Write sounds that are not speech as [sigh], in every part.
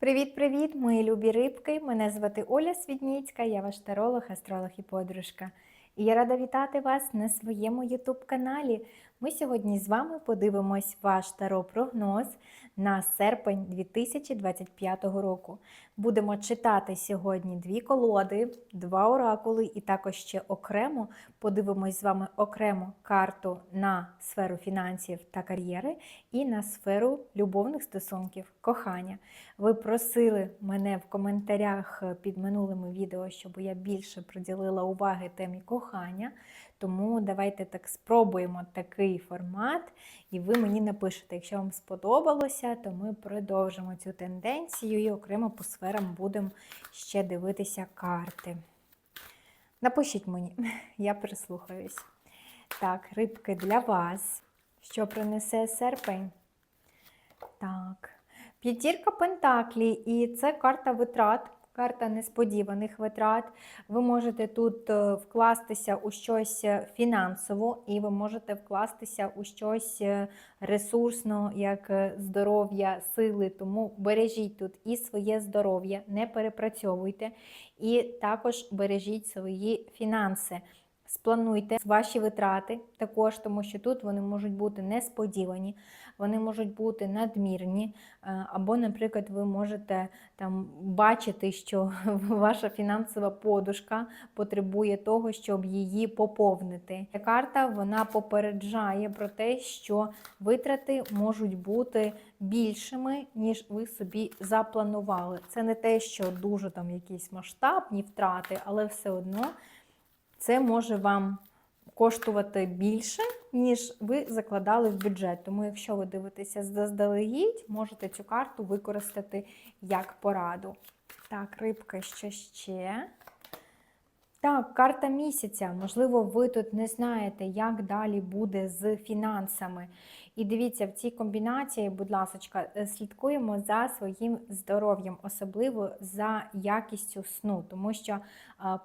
Привіт-привіт, мої любі рибки! Мене звати Оля Свідніцька, я ваш таролог, астролог і подружка. І я рада вітати вас на своєму YouTube-каналі. Ми сьогодні з вами подивимось ваш таро-прогноз на серпень 2025 року. Будемо читати сьогодні дві колоди, два оракули, і також ще окремо подивимось з вами окремо карту на сферу фінансів та кар'єри і на сферу любовних стосунків, кохання. Ви просили мене в коментарях під минулими відео, щоб я більше приділила уваги темі кохання. Тому давайте так спробуємо такий формат, і ви мені напишете. Якщо вам сподобалося, то ми продовжимо цю тенденцію і окремо по сферам будемо ще дивитися карти. Напишіть мені, [laughs] я прислухаюсь. Так, рибки для вас. Що принесе серпень? Так. П'ятірка Пентаклі, і це карта витрат, карта несподіваних витрат. Ви можете тут е, вкластися у щось фінансово, і ви можете вкластися у щось е, ресурсно, як е, здоров'я, сили. Тому бережіть тут і своє здоров'я, не перепрацьовуйте, і також бережіть свої фінанси. Сплануйте ваші витрати також, тому що тут вони можуть бути несподівані, вони можуть бути надмірні, е, або, наприклад, ви можете там бачити, що [laughs] ваша фінансова подушка потребує того, щоб її поповнити. Карта вона попереджає про те, що витрати можуть бути більшими, ніж ви собі запланували. Це не те, що дуже там якісь масштабні втрати, але все одно це може вам коштувати більше, ніж ви закладали в бюджет. Тому, якщо ви дивитеся заздалегідь, можете цю карту використати як пораду. Так, рибка, що ще? Так, карта місяця. Можливо, ви тут не знаєте, як далі буде з фінансами. І дивіться, в цій комбінації, будь ласка, слідкуємо за своїм здоров'ям, особливо за якістю сну, тому що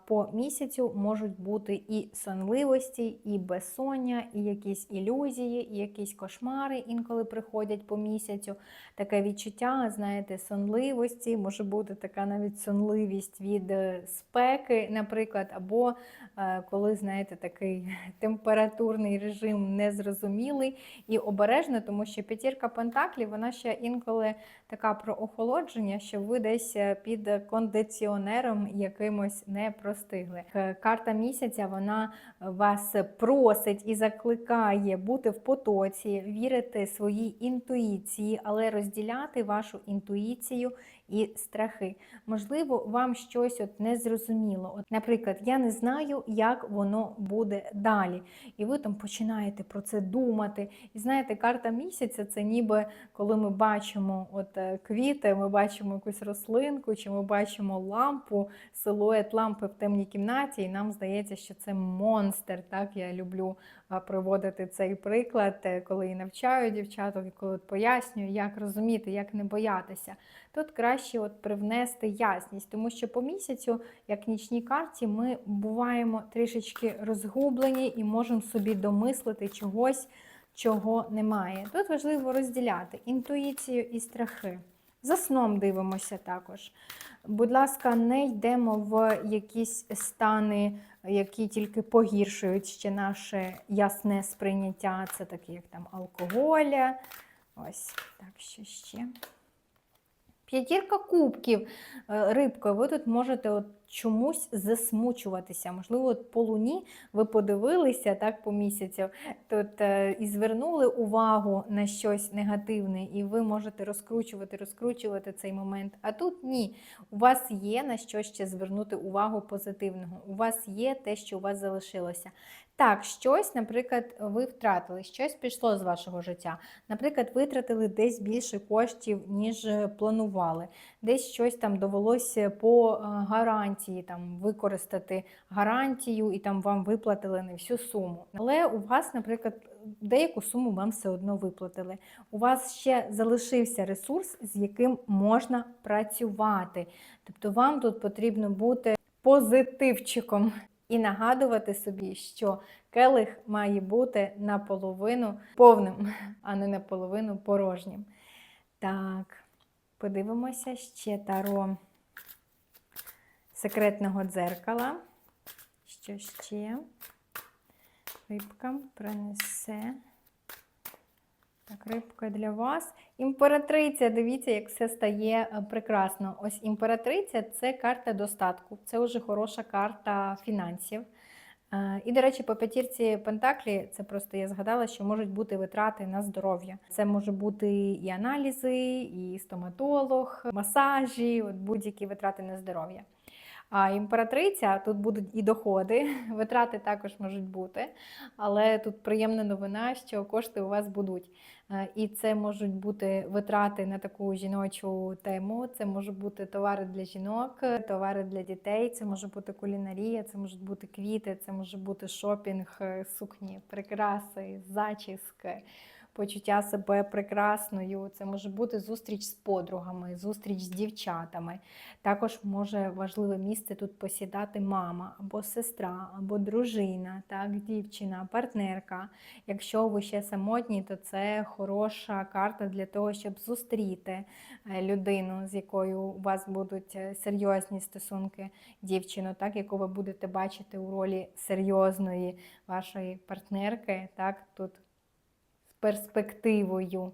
по місяцю можуть бути і сонливості, і безсоння, і якісь ілюзії, і якісь кошмари інколи приходять по місяцю. Таке відчуття, знаєте, сонливості, може бути така навіть сонливість від е, спеки, наприклад, або е, коли, знаєте, такий [laughs] температурний режим незрозумілий і обережно, тому що п'ятірка пентаклів, вона ще інколи така про охолодження, що ви десь е, під кондиціонером якимось не простигли. Карта місяця вона вас просить і закликає бути в потоці, вірити своїй інтуїції, але розділяти вашу інтуїцію і страхи. Можливо, вам щось от не зрозуміло. От, Наприклад, я не знаю, як воно буде далі. І ви там починаєте про це думати. І знаєте, карта місяця це ніби коли ми бачимо от е, квіти, ми бачимо якусь рослинку, чи ми бачимо лампу, силует лампи в темній кімнаті, і нам здається, що це монстр. Так, я люблю проводити цей приклад, е, коли і навчаю дівчаток, і коли пояснюю, як розуміти, як не боятися. Тут краще от привнести ясність, тому що по місяцю, як нічній карті, ми буваємо трішечки розгублені і можемо собі домислити чогось, чого немає. Тут важливо розділяти інтуїцію і страхи. За сном дивимося також. Будь ласка, не йдемо в якісь стани, які тільки погіршують ще наше ясне сприйняття. Це такі, як там алкоголя. Ось так, що ще. П'ятірка кубків, е, рибка, ви тут можете от чомусь засмучуватися. Можливо, от по луні ви подивилися так по місяцю тут е, і звернули увагу на щось негативне, і ви можете розкручувати, розкручувати цей момент. А тут ні. У вас є на що ще звернути увагу позитивного. У вас є те, що у вас залишилося. Так, щось, наприклад, ви втратили, щось пішло з вашого життя. Наприклад, витратили десь більше коштів, ніж планували. Десь щось там довелося по е, гарантії там використати гарантію, і там вам виплатили не всю суму. Але у вас, наприклад, деяку суму вам все одно виплатили. У вас ще залишився ресурс, з яким можна працювати. Тобто вам тут потрібно бути позитивчиком і нагадувати собі, що келих має бути наполовину повним, а не наполовину порожнім. Так, Подивимося ще таро секретного дзеркала. Що ще? Рибка принесе. Так, рибка для вас. Імператриця, дивіться, як все стає е, прекрасно. Ось імператриця це карта достатку, це вже хороша карта фінансів. Е, І, до речі, по п'ятірці Пентаклі, це просто я згадала, що можуть бути витрати на здоров'я. Це може бути і аналізи, і стоматолог, масажі, от будь-які витрати на здоров'я. А імператриця тут будуть і доходи, [laughs] витрати також можуть бути, але тут приємна новина, що кошти у вас будуть. Е, І це можуть бути витрати на таку жіночу тему. Це можуть бути товари для жінок, товари для дітей, це може бути кулінарія, це можуть бути квіти, це може бути шопінг, е, сукні, прикраси, зачіски. Почуття себе прекрасною, це може бути зустріч з подругами, зустріч з дівчатами. Також може важливе місце тут посідати мама або сестра, або дружина, так, дівчина, партнерка. Якщо ви ще самотні, то це хороша карта для того, щоб зустріти е, людину, з якою у вас будуть е, серйозні стосунки, дівчину, так, яку ви будете бачити у ролі серйозної вашої партнерки. Так, тут перспективою.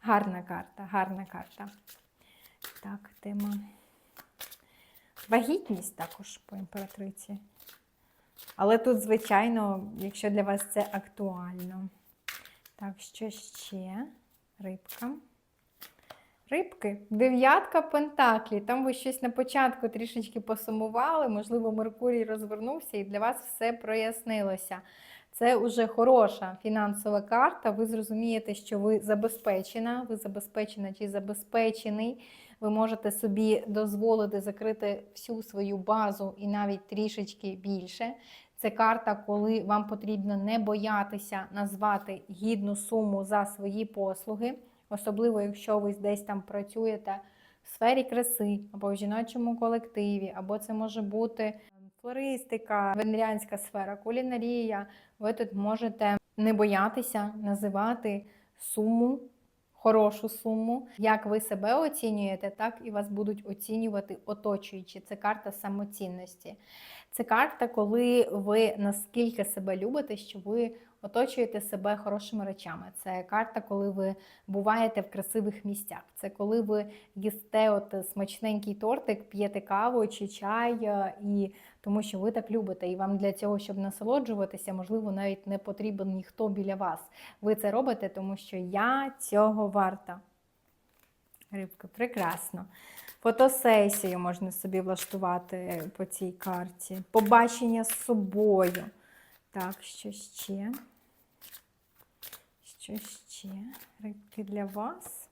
Гарна карта, гарна карта. Так, тема. Вагітність також по імператриці. Але тут, звичайно, якщо для вас це актуально. Так, що ще? Рибка. Рибки. Дев'ятка пентаклі. Там ви щось на початку трішечки посумували, можливо, Меркурій розвернувся і для вас все прояснилося. Це вже хороша фінансова карта. Ви зрозумієте, що ви забезпечена, ви забезпечена чи забезпечений. Ви можете собі дозволити закрити всю свою базу і навіть трішечки більше. Це карта, коли вам потрібно не боятися назвати гідну суму за свої послуги, особливо якщо ви десь там працюєте в сфері краси або в жіночому колективі, або це може бути флористика, венеріанська сфера, кулінарія. Ви тут можете не боятися називати суму, хорошу суму. Як ви себе оцінюєте, так і вас будуть оцінювати оточуючі. Це карта самоцінності. Це карта, коли ви наскільки себе любите, що ви оточуєте себе хорошими речами. Це карта, коли ви буваєте в красивих місцях. Це коли ви їсте от смачненький тортик, п'єте каву чи чай, е, і тому що ви так любите, і вам для цього, щоб насолоджуватися, можливо, навіть не потрібен ніхто біля вас. Ви це робите, тому що я цього варта. Рибка, прекрасно. Фотосесію можна собі влаштувати по цій карті. Побачення з собою. Так, що ще? Що ще? Рибки для вас.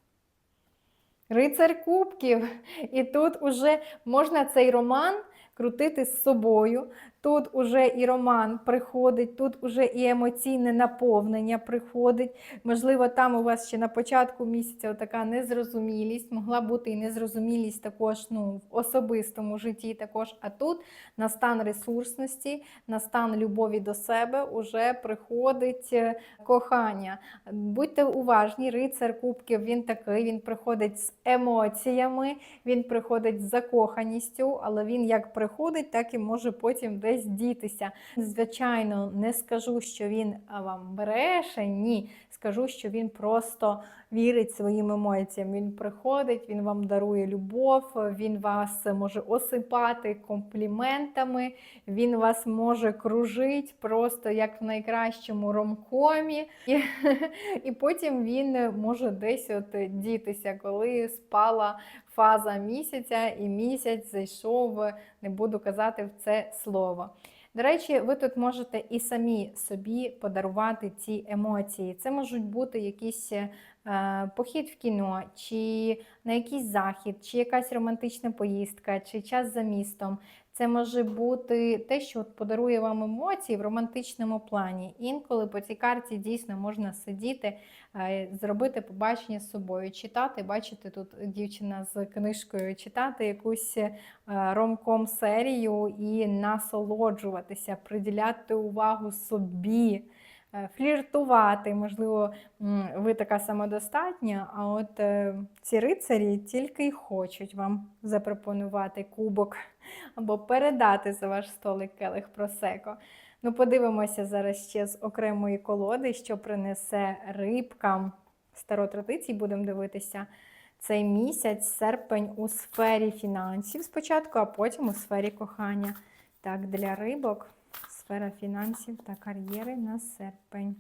Рицар кубків. І тут уже можна цей роман крутити з собою. Тут уже і роман приходить, тут уже і емоційне наповнення приходить. Можливо, там у вас ще на початку місяця така незрозумілість, могла бути і незрозумілість також ну, в особистому житті. також. А тут на стан ресурсності, на стан любові до себе уже приходить е, кохання. Будьте уважні, рицар кубків він такий, він приходить з емоціями, він приходить з закоханістю, але він як приходить, так і може потім десь дітися. Звичайно, не скажу, що він вам бреше, ні. Скажу, що він просто вірить своїм емоціям. Він приходить, він вам дарує любов, він вас може осипати компліментами, він вас може кружити просто як в найкращому ромкомі. І, [laughs] і потім він може десь от дітися, коли спала фаза місяця, і місяць зайшов, не буду казати в це слово. До речі, ви тут можете і самі собі подарувати ці емоції. Це можуть бути якісь е, похід в кіно, чи на якийсь захід, чи якась романтична поїздка, чи час за містом. Це може бути те, що от подарує вам емоції в романтичному плані. Інколи по цій карті дійсно можна сидіти, е, зробити побачення з собою, читати, бачите, тут дівчина з книжкою, читати якусь е, ромком серію і насолоджуватися, приділяти увагу собі. Е, фліртувати. Можливо, ви така самодостатня, а от е, ці рицарі тільки й хочуть вам запропонувати кубок або передати за ваш столик келих просеко. Ну, подивимося зараз ще з окремої колоди, що принесе рибкам. Старо традицій будемо дивитися цей місяць, серпень у сфері фінансів спочатку, а потім у сфері кохання. Так, для рибок сфера фінансів та кар'єри на серпень.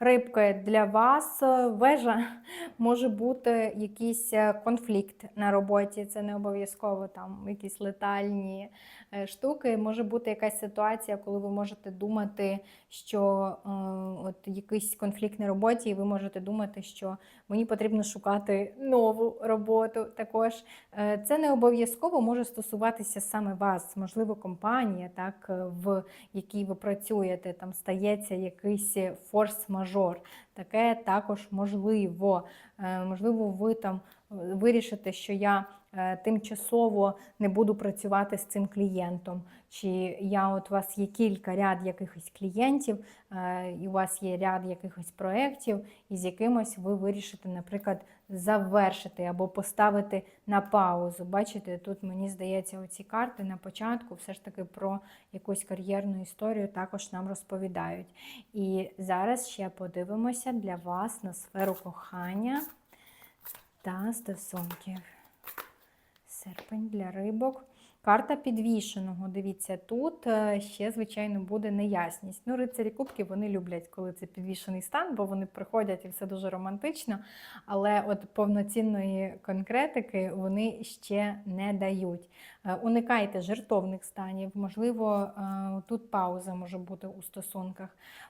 Рибки для вас вежа [laughs] може бути якийсь е, конфлікт на роботі. Це не обов'язково там якісь летальні е, штуки. Може бути якась ситуація, коли ви можете думати, що е, от якийсь конфлікт на роботі, і ви можете думати, що мені потрібно шукати нову роботу. Також Е, це не обов'язково може стосуватися саме вас, можливо, компанія, так, е, в якій ви працюєте, там стається якийсь форс-мажор. Таке також можливо. Е, Можливо, ви там вирішите, що я е, тимчасово не буду працювати з цим клієнтом. Чи я от у вас є кілька ряд якихось клієнтів, е, і у вас є ряд якихось проєктів, і з якимось ви вирішите, наприклад, завершити або поставити на паузу. Бачите, тут мені здається, оці карти на початку все ж таки про якусь кар'єрну історію також нам розповідають. І зараз ще подивимося для вас на сферу кохання та стосунків. Серпень для рибок. Карта підвішеного. Дивіться, тут е, ще, звичайно, буде неясність. Ну, рицарі кубків вони люблять, коли це підвішений стан, бо вони приходять і все дуже романтично. Але от повноцінної конкретики вони ще не дають. Е, Уникайте жертовних станів. Можливо, е, тут пауза може бути у стосунках,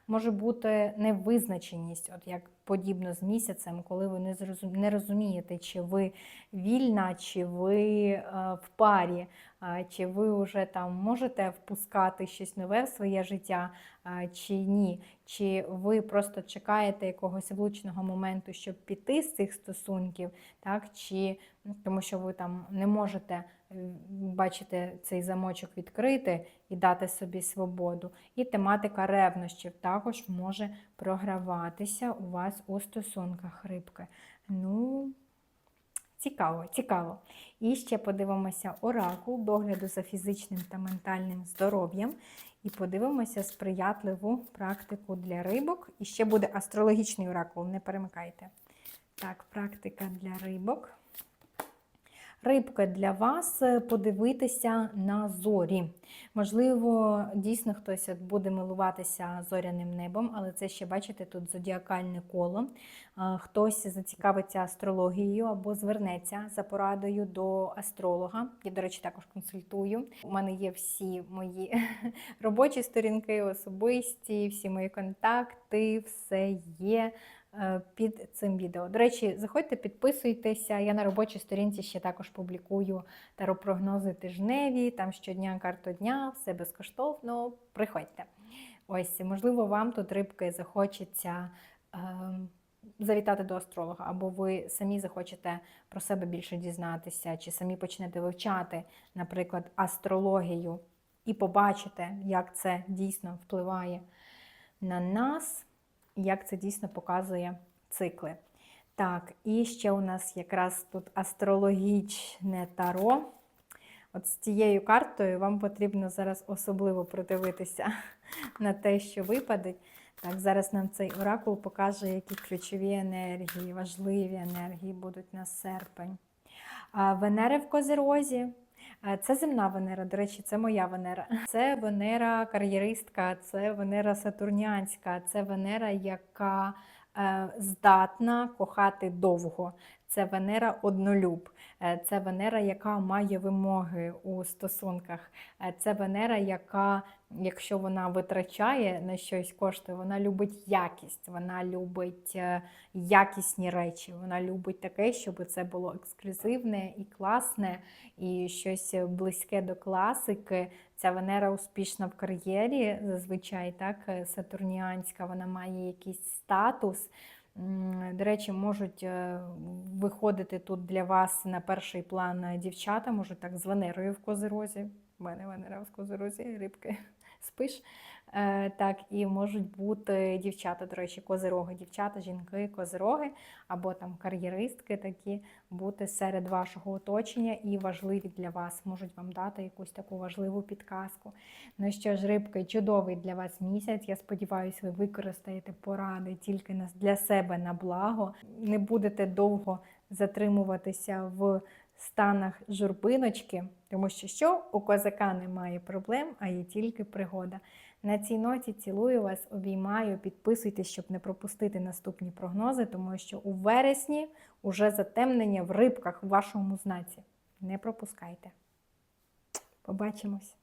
може бути невизначеність, от як подібно з місяцем, коли ви не розумієте, чи ви вільна, чи ви в парі, чи ви вже там можете впускати щось нове в своє життя, чи ні. Чи ви просто чекаєте якогось влучного моменту, щоб піти з цих стосунків, так? чи тому що ви там не можете бачите цей замочок відкрити і дати собі свободу. І тематика ревнощів також може програватися у вас у стосунках рибки. Ну, цікаво, цікаво. І ще подивимося оракул догляду за фізичним та ментальним здоров'ям. І подивимося сприятливу практику для рибок. І ще буде астрологічний оракул, не перемикайте. Так, практика для рибок. Рибка для вас е, подивитися на зорі. Можливо, дійсно хтось буде милуватися зоряним небом, але це ще, бачите, тут зодіакальне коло. Хтось зацікавиться астрологією або звернеться за порадою до астролога. Я, до речі, також консультую. У мене є всі мої [laughs] робочі сторінки, особисті, всі мої контакти, все є під цим відео. До речі, заходьте, підписуйтеся. Я на робочій сторінці ще також публікую таропрогнози тижневі, там щодня карту дня, все безкоштовно. Приходьте. Ось, можливо, вам тут рибки захочеться. ем, Завітати до астролога, або ви самі захочете про себе більше дізнатися, чи самі почнете вивчати, наприклад, астрологію, і побачите, як це дійсно впливає на нас, як це дійсно показує цикли. Так, і ще у нас якраз тут астрологічне таро. От з цією картою вам потрібно зараз особливо придивитися [laughs] на те, що випаде. Так, зараз нам цей оракул покаже, які ключові енергії, важливі енергії будуть на серпень. Венера в Козерозі. А Це земна Венера, до речі, це моя Венера. [laughs] Це Венера кар'єристка, це Венера Сатурнянська, це Венера, яка е, здатна кохати довго. Це Венера однолюб. Е, Це Венера, яка має вимоги у стосунках. Е, Це Венера, яка, якщо вона витрачає на щось кошти, вона любить якість, вона любить е, якісні речі, вона любить таке, щоб це було ексклюзивне і класне, і щось близьке до класики. Ця Венера успішна в кар'єрі, зазвичай так, сатурніанська, вона має якийсь статус. До речі, можуть е, виходити тут для вас на перший план дівчата, можуть так з Венерою в Козирозі. У мене Венера в Козирозі, рибки. [laughs] спиш. Е, Так, і можуть бути дівчата, до речі, козироги, дівчата, жінки, козироги, або там кар'єристки такі бути серед вашого оточення і важливі для вас, можуть вам дати якусь таку важливу підказку. Ну що ж, рибки, чудовий для вас місяць. Я сподіваюся, ви використаєте поради тільки для себе на благо. Не будете довго затримуватися в станах журбиночки, тому що що у козака немає проблем, а є тільки пригода. На цій ноті цілую вас, обіймаю, підписуйтесь, щоб не пропустити наступні прогнози, тому що у вересні уже затемнення в рибках в вашому знаці. Не пропускайте. Побачимось!